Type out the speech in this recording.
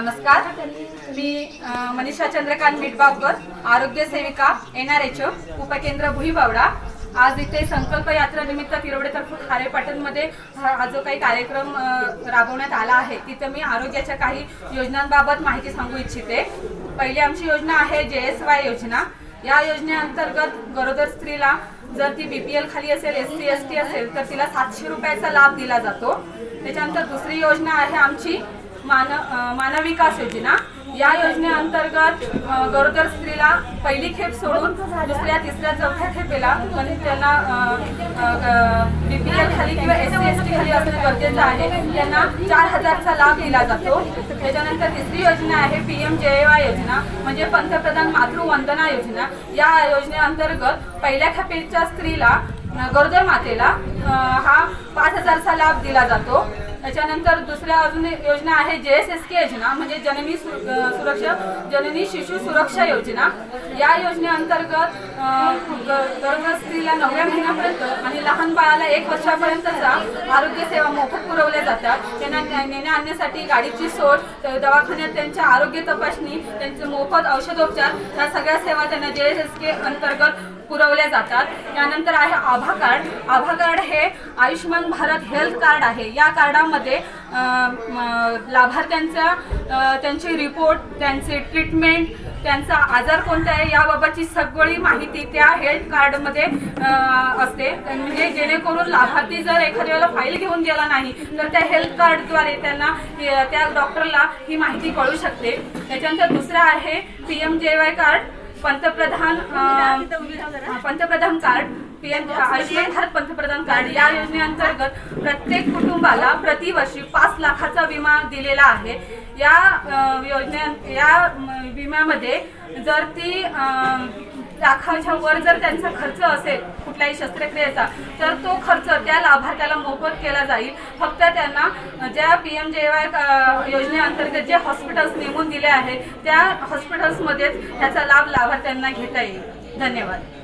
नमस्कार. मी मनीषा चंद्रकांत मिटबावकर आरोग्य सेविका एन आर एच उपकेंद्र भुईबावडा. आज इथे संकल्प यात्रा निमित्त तिरोडेतर्फे खारेपाटणमध्ये हा हा जो काही कार्यक्रम राबवण्यात आला आहे तिथं मी आरोग्याच्या काही योजनांबाबत माहिती सांगू इच्छिते. पहिली आमची योजना आहे जे एस वाय योजना. या योजनेअंतर्गत गरोदर स्त्रीला जर ती बीपीएल खाली असेल एस सी एस टी असेल तर तिला सातशे रुपयाचा लाभ दिला जातो. त्याच्यानंतर दुसरी योजना आहे आमची मानव विकास योजना. या योजनेअंतर्गत गरोदर स्त्रीला पहिली खेप सोडून दुसऱ्या तिसऱ्या चौथ्या खेपेला म्हणजे त्यांना बीपीएल खाली किंवा एस सी एस टी खाली असणं गरजेचं आहे. त्यांना चार हजारचा लाभ दिला जातो. त्याच्यानंतर तिसरी योजना आहे पी एम जे वाय योजना म्हणजे पंतप्रधान मातृवंदना योजना. या योजनेअंतर्गत पहिल्या खेपेच्या स्त्रीला गरोदर मातेला हा पाच हजारचा लाभ दिला जातो. त्याच्यानंतर दुसऱ्या अजून योजना आहे जे एस एस के योजना म्हणजे जननी सुरक्षा जननी शिशु सुरक्षा योजना. या योजनेअंतर्गत गरोदर स्त्रीला नवव्या महिन्यापर्यंत आणि लहान बाळाला एक वर्षापर्यंतचा आरोग्य सेवा मोफत पुरवल्या जातात. त्यांना नेण्या आणण्यासाठी गाडीची सोय दवाखान्यात त्यांच्या आरोग्य तपासणी त्यांचे मोफत औषधोपचार या सगळ्या सेवा त्यांना जे एस एस के अंतर्गत पुरवल्या जातात. त्यानंतर आहे आभा कार्ड. आभा कार्ड हे आयुष्यमान भारत हेल्थ कार्ड आहे. या कार्डामध्ये अं, म, लाभार्थ्यांचा त्यांचे रिपोर्ट त्यांचे ट्रीटमेंट त्यांचा आजार कोणता आहे याबाबतची सगळी माहिती त्या हेल्थ कार्डमध्ये असते. म्हणजे जेणेकरून लाभार्थी जर एखाद्या वेळेला फाईल घेऊन गेला नाही तर त्या हेल्थ कार्डद्वारे त्यांना त्या डॉक्टरला ही माहिती कळू शकते. त्याच्यानंतर दुसरं आहे P M J Y card पंतप्रधान पंतप्रधान कार्ड पीएम आयुष्यमान भारत पंतप्रधान कार्ड या योजनेअंतर्गत प्रत्येक कुटुंबाला प्रतिवर्षी पाच लाखाचा विमा दिलेला आहे. या योजने या विम्यामध्ये जर ती लाखाच्या वर जर त्यांचा खर्च असेल कुठल्याही शस्त्रक्रियेचा तर तो खर्च त्या लाभार्थ्याला मोफत केला जाईल. फक्त त्यांना ज्या पी एम जे वाय योजनेअंतर्गत जे हॉस्पिटल्स नेमून दिले आहेत त्या हॉस्पिटल्समध्येच त्याचा लाभ लाभार्थ्यांना घेता येईल. धन्यवाद.